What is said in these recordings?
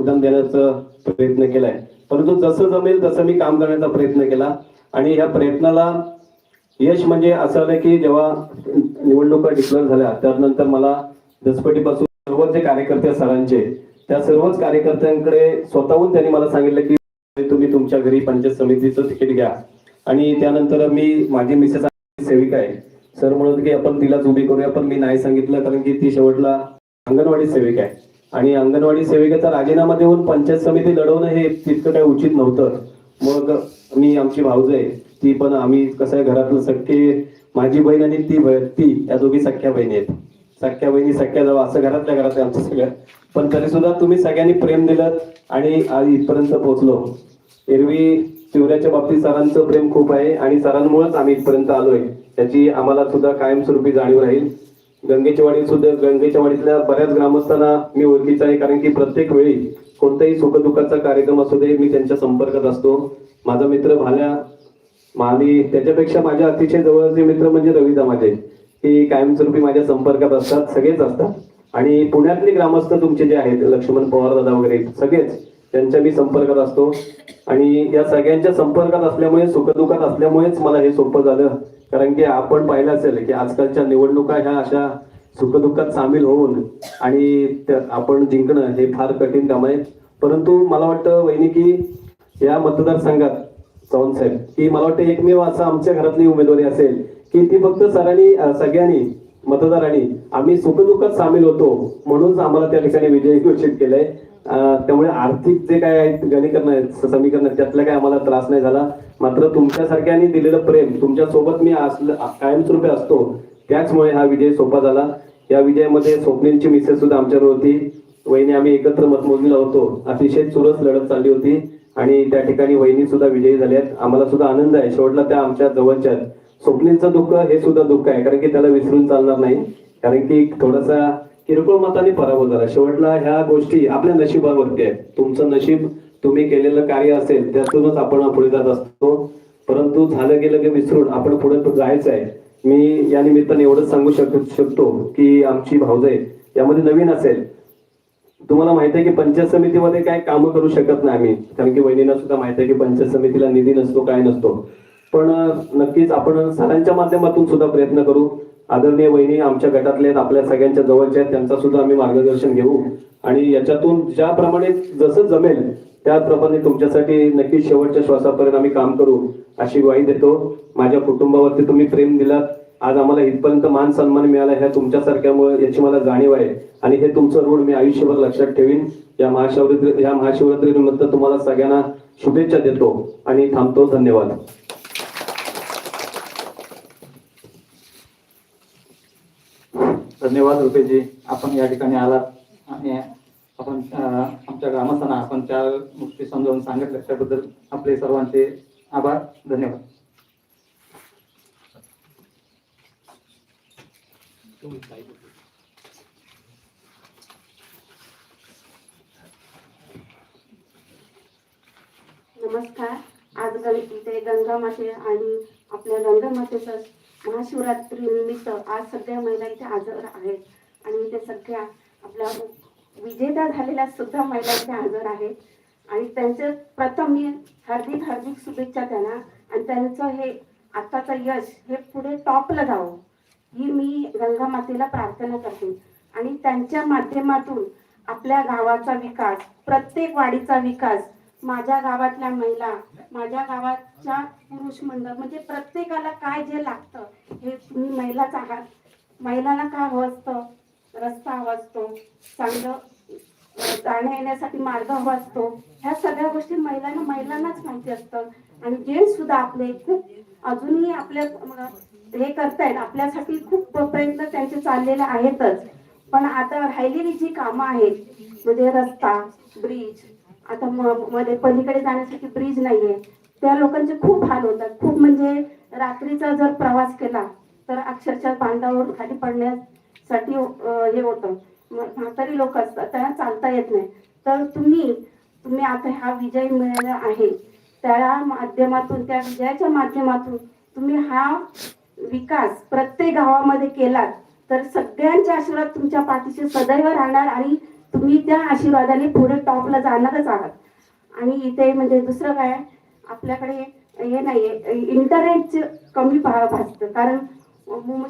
योगदान देण्याचा प्रयत्न केलाय. परंतु जसं जमेल तसं मी काम करण्याचा प्रयत्न केला. आणि ह्या प्रयत्नाला यश म्हणजे असं आलं की जेव्हा निवडणुका डिक्लेअर झाल्या त्यानंतर मला दसपटीपासून सर्व जे कार्यकर्ते सरांचे त्या सर्वच कार्यकर्त्यांकडे स्वतःहून त्यांनी मला सांगितलं की तुम्ही तुमच्या घरी पंचायत समितीचं तिकीट घ्या. आणि त्यानंतर मी माझी मिसेस सेविका आहे. सर म्हणत की आपण तिलाच उभी करूया पण मी नाही सांगितलं कारण की ती शेवटला अंगणवाडी सेविका आहे. आणि अंगणवाडी सेविकेचा राजीनामा देऊन पंचायत समिती लढवणं हे तितकं काही उचित नव्हतं. मग मी आमची भाऊज आहे ती पण आम्ही कसं आहे घरातलं सख्खे माझी बहीण आणि ती ती या दोघी सख्या बहिणी आहेत. सख्या बहिणी सख्या जाऊ असं घरातल्या घरात आहे आमचं सगळं. पण तरी सुद्धा तुम्ही सगळ्यांनी प्रेम दिलं आणि आज इथपर्यंत पोहोचलो. एरवी शिवऱ्याच्या बाबतीत सरांचं प्रेम खूप आहे आणि सरांमुळेच आम्ही इथपर्यंत आलोय. त्याची आम्हाला सुद्धा कायमस्वरूपी जाणीव राहील. गंगेच्या वाडीत सुद्धा गंगेच्या वाडीतल्या बऱ्याच ग्रामस्थांना मी ओळखीचा आहे कारण की प्रत्येक वेळी कोणताही सुखदुःखाचा कार्यक्रम असू दे मी त्यांच्या संपर्कात असतो. माझा मित्र भाल्या आणि त्याच्यापेक्षा माझ्या अतिशय जवळचे मित्र म्हणजे रविदा माझे. की कायमस्वरूपी माझ्या संपर्कात असतात सगळेच असतात. आणि पुण्यातले ग्रामस्थ तुमचे जे आहेत लक्ष्मण पवार दादा वगैरे सगळेच त्यांच्या मी संपर्कात असतो. आणि या सगळ्यांच्या संपर्कात असल्यामुळे सुखदुःखात असल्यामुळेच मला हे सोपं झालं. कारण की आपण पाहिलं असेल की आजकालच्या निवडणुका ह्या अशा सुखदुःखात सामील होऊन आणि आपण जिंकणं हे फार कठीण काम आहे. परंतु मला वाटतं वहिनी की या मतदारसंघात चव्हाण साहेब की मला वाटतं एकमेव असं आमच्या घरातली उमेदवारी असेल की ती फक्त सरांनी सगळ्यांनी मतदारांनी. आम्ही सुखदुःखात सामील होतो म्हणूनच आम्हाला त्या ठिकाणी विजय घोषित केलंय. त्यामुळे आर्थिक जे काय आहेत गणीकरण आहेत समीकरण आहेत त्यातला काय आम्हाला त्रास नाही झाला. मात्र तुमच्यासारख्यांनी दिलेलं प्रेम तुमच्यासोबत मी असलं कायमस्वरूपी असतो त्याचमुळे हा विजय सोपा झाला. या विजयामध्ये स्वप्नीलची मिसेस सुद्धा आमच्यावर होती. वहिनी आम्ही एकत्र मतमोजणीला होतो. अतिशय चुरस लढत चालली होती. आणि त्या ठिकाणी वहिनी सुद्धा विजयी झाल्यात. आम्हाला सुद्धा आनंद आहे. शेवटला त्या आमच्या जवळच्या स्वप्नेचं दुःख हे सुद्धा दुःख आहे. कारण की त्याला विसरून चालणार नाही. कारण की थोडासा किरकोळ मताने पराभव झाला. शेवटला ह्या गोष्टी आपल्या नशिबावरती आहेत. तुमचं नशीब तुम्ही केलेलं कार्य असेल त्यातूनच आपण पुढे जात असतो. परंतु झालं गेलं की विसरून आपण पुढे जायचं आहे. मी या निमित्ताने एवढंच सांगू शक शकतो की आमची भावजय यामध्ये नवीन असेल. तुम्हाला माहिती आहे की पंचायत समितीमध्ये काय कामं करू शकत नाही आम्ही. कारण की वहिनीला सुद्धा माहिती आहे की पंचायत समितीला निधी नसतो काय नसतो. पण नक्कीच आपण सरांच्या माध्यमातून सुद्धा प्रयत्न करू. आदरणीय वहिनी आमच्या गटातले आहेत आपल्या सगळ्यांच्या जवळच्या आहेत त्यांचा सुद्धा आम्ही मार्गदर्शन घेऊ. आणि याच्यातून ज्याप्रमाणे जसं जमेल त्याप्रमाणे तुमच्यासाठी नक्कीच शेवटच्या श्वासापर्यंत आम्ही काम करू अशी ग्वाही देतो. माझ्या कुटुंबावरती तुम्ही प्रेम दिलात. आज आम्हाला इथपर्यंत मान सन्मान मिळाला ह्या तुमच्यासारख्यामुळे याची मला जाणीव आहे. आणि हे तुमचं ऋण मी आयुष्यभर लक्षात ठेवीन. या महाशिवरात्री या महाशिवरात्रीनिमित्त तुम्हाला सगळ्यांना शुभेच्छा देतो. आणि थांबतो. धन्यवाद. धन्यवाद रुपेजी आपण या ठिकाणी आलात आणि आपण आमच्या ग्रामस्थांना आपण त्या गोष्टी समजावून सांगितल्या त्याबद्दल आपले सर्वांचे आभार धन्यवाद. नमस्कार. आज गण गंगा माते आणि आपल्या गंगा मातेचा महाशिवरात्री निमित्त आज सगळ्या महिला इथे हजर आहेत. आणि इथे सगळ्या आपल्या विजेता झालेल्या सुद्धा महिला इथे हजर आहेत. आणि त्यांचे प्रथम मी हार्दिक हार्दिक शुभेच्छा त्यांना. आणि त्यांचं हे आत्ताचं यश हे पुढे टॉपला जावं. ही मी गंगा मातेला प्रार्थना करते. आणि त्यांच्या माध्यमातून आपल्या गावाचा विकास प्रत्येक वाडीचा विकास माझ्या गावातल्या महिला माझ्या गावाच्या पुरुष मंडळ म्हणजे प्रत्येकाला काय जे लागतं हे तुम्ही महिलाच आहात. महिलांना काय हवं असतं? रस्ता हवा असतो चांगलं जाण्या येण्यासाठी मार्ग हवा असतो. ह्या सगळ्या गोष्टी महिलांना महिलांनाच माहिती असतं. आणि जेंट्स सुद्धा आपले खूप अजूनही आपल्या हे करतायत आपल्यासाठी खूप प्रयत्न त्यांचे चाललेले आहेतच. पण आता राहिलेली जी कामं आहेत म्हणजे रस्ता ब्रिज आता म- मध्ये पलीकडे जाण्यासाठी ब्रिज नाहीये. त्या लोकांचे खूप हाल होतात. खूप म्हणजे रात्रीचा जर प्रवास केला तर अक्षरशः बांधावर खाली पडण्यासाठी हे होतं. म्हातारी लोक असतात त्यांना चालता येत नाही. तर तुम्ही तुम्ही आता हा विजय मिळाला आहे. त्या माध्यमातून त्या विजयाच्या माध्यमातून तुम्ही हा विकास प्रत्येक गावामध्ये केलात तर सगळ्यांचे आशीर्वाद तुमच्या पाठीशी सदैव राहणार आणि तुम्ही त्या आशीर्वादाने पुढे टॉपला जाणारच आहात. आणि इथे म्हणजे दुसरं काय आपल्याकडे हे नाहीये इंटरनेटचं कमी भासतं. कारण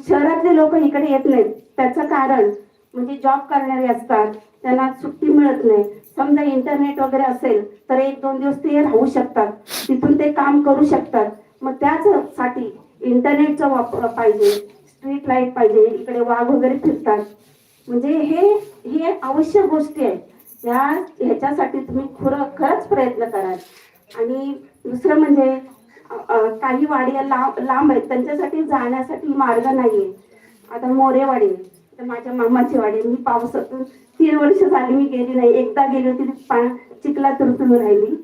शहरातले लोक इकडे येत नाहीत. त्याचं कारण म्हणजे जॉब करणारे असतात त्यांना सुट्टी मिळत नाही. समजा इंटरनेट वगैरे असेल तर एक दोन दिवस ते राहू शकतात. तिथून ते काम करू शकतात. मग त्याचसाठी इंटरनेटचा वापर पाहिजे स्ट्रीट लाइट पाहिजे इकडे वाघ वगैरे फिरतात. म्हणजे हे हे आवश्यक गोष्टी आहेत. ह्या ह्याच्यासाठी तुम्ही खरं खरंच प्रयत्न कराल. आणि दुसरं म्हणजे काही वाड्या लांब लांब आहेत. त्यांच्यासाठी जाण्यासाठी मार्ग नाहीये. आता मोरेवाडी तर माझ्या मामाची वाडी मी पावसातून तीन वर्ष झाली मी गेली नाही. एकदा गेली होती चिखला पा चिखलात रुतून राहिली.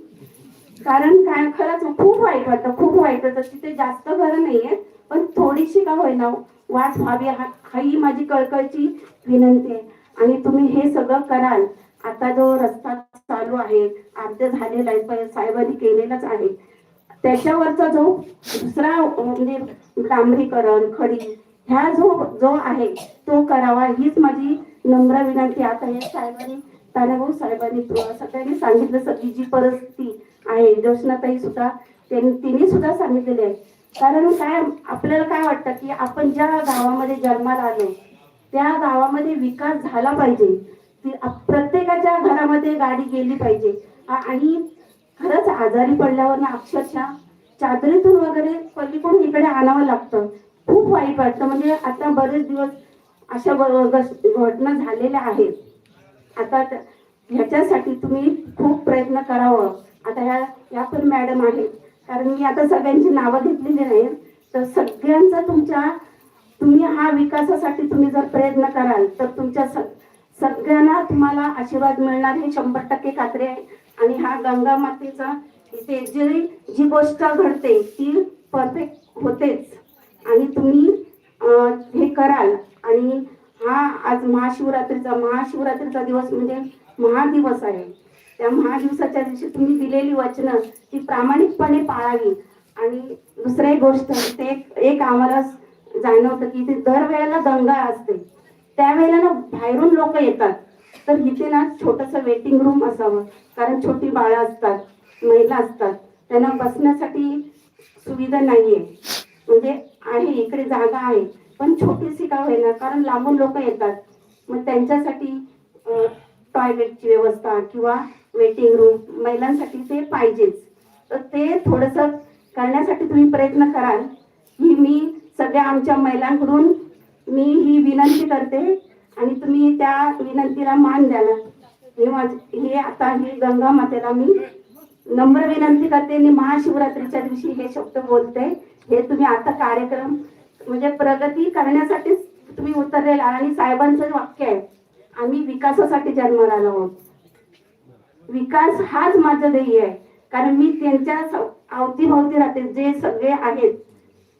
कारण काय खरंच खूप वाईट वाटतं. खूप वाईट वाटतं. तिथे जास्त घरं नाहीये. पण थोडीशी का होईना वास व्हावी हा हा ही माझी कळकळची विनंती आहे. आणि तुम्ही हे सगळं कराल आता जो रस्ता चालू आहे अर्ध झालेला आहे साहेबांनी केलेलाच आहे. त्याच्यावरचा जो दुसरा म्हणजे डांबरीकरण खडी ह्या जो जो आहे तो करावा हीच माझी नम्र विनंती. आता हे साहेबांनी तानाभाऊ साहेबांनी सगळ्यांनी सांगितलं सगळी जी परिस्थिती आहे जोशनाताई सुद्धा त्यांनी तिने सुद्धा सांगितलेले आहे. कारण काय आपल्याला काय वाटतं की आपण ज्या गावामध्ये जन्माला आलो त्या गावामध्ये विकास झाला पाहिजे. ती प्रत्येकाच्या घरामध्ये गाडी गेली पाहिजे. आणि खरंच आजारी पडल्यावर ना अक्षरशः चादरीतून वगैरे पलीकडून इकडे आणावं लागतं. खूप वाईट वाटतं. म्हणजे आता बरेच दिवस अशा घटना झालेल्या आहेत. आता ह्याच्यासाठी तुम्ही खूप प्रयत्न करावं. आता ह्या या पण मॅडम आहेत. कारण मी आता सगळ्यांची नावं घेतलेली नाही तर सगळ्यांचा तुमच्या तुम्ही हा विकासासाठी तुम्ही जर प्रयत्न कराल तर तुमच्या स- सगळ्यांना तुम्हाला आशीर्वाद मिळणार हे शंभर टक्के खात्री आहे. आणि हा गंगा मातेचा इथे जी जी गोष्ट घडते ती परफेक्ट होतेच. आणि तुम्ही हे कराल. आणि हा आज महाशिवरात्रीचा महाशिवरात्रीचा दिवस म्हणजे महादिवस आहे. त्या महादिवसाच्या दिवशी तुम्ही दिलेली वचनं ती प्रामाणिकपणे पाळावी. आणि दुसरी गोष्ट ते एक- एक आम्हाला जाणवतं की इथे दरवेळेला दंगा असते. त्यावेळेला ना बाहेरून लोक येतात. तर इथे ना छोटस वेटिंग रूम असावं. कारण छोटी बाळं असतात महिला असतात. त्यांना बसण्यासाठी सुविधा नाहीये. म्हणजे आहे इकडे जागा आहे. पण छोटीशी का होईना कारण लांबून लोक येतात. मग त्यांच्यासाठी टॉयलेटची व्यवस्था किंवा वेटिंग रूम महिलांसाठी ते पाहिजेच. तर ते थोडस करण्यासाठी तुम्ही प्रयत्न कराल ही मी सगळ्या आमच्या महिलांकडून मी ही विनंती करते आणि तुम्ही त्या विनंतीला मान द्याल. हे हे आता ही गंगा मातेला मी नम्र विनंती करते आणि महाशिवरात्रीच्या दिवशी हे शब्द बोलते. हे तुम्ही आता कार्यक्रम म्हणजे प्रगती करण्यासाठीच तुम्ही उतरलेला आणि साहेबांचं वाक्य आहे. आम्ही विकासासाठी जन्माला आलो आहोत. विकास हाच माझं ध्येय आहे. कारण मी त्यांच्या स- अवतीभोवती राहते. जे सगळे आहेत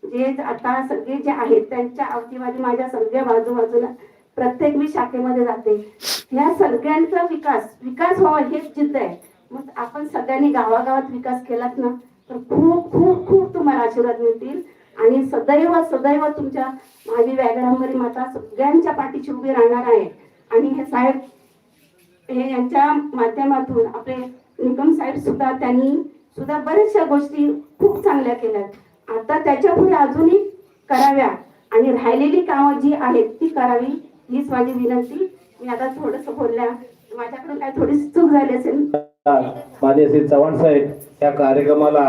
जे आता सगळे जे आहेत त्यांच्या अवतीभोवती माझ्या सगळ्या बाजूबाजूला प्रत्येक मी शाखेमध्ये जाते. ह्या सगळ्यांचा विकास विकास व्हावा हेच जिद्द आहे. मग आपण सगळ्यांनी गावागावात विकास केलात ना तर खूप खूप खूप तुम्हाला आशीर्वाद मिळतील. आणि सदैव सदैव तुमच्या माझी व्याघ्रांबरी माता सगळ्यांच्या पाठीशी उभी राहणार आहे. आणि हे साहेब हे यांच्या माध्यमातून आपले निकम साहेब सुद्धा त्यांनी सुद्धा बऱ्याचशा गोष्टी खूप चांगल्या केल्यात. आता त्याच्या पुढे अजूनही कराव्या आणि राहिलेली कामं जी आहेत ती करावी हीच माझी विनंती. मी आता थोडस बोलल्या. माझ्याकडून काय थोडीशी चूक झाली असेल? मान्य श्री चव्हाण साहेब या कार्यक्रमाला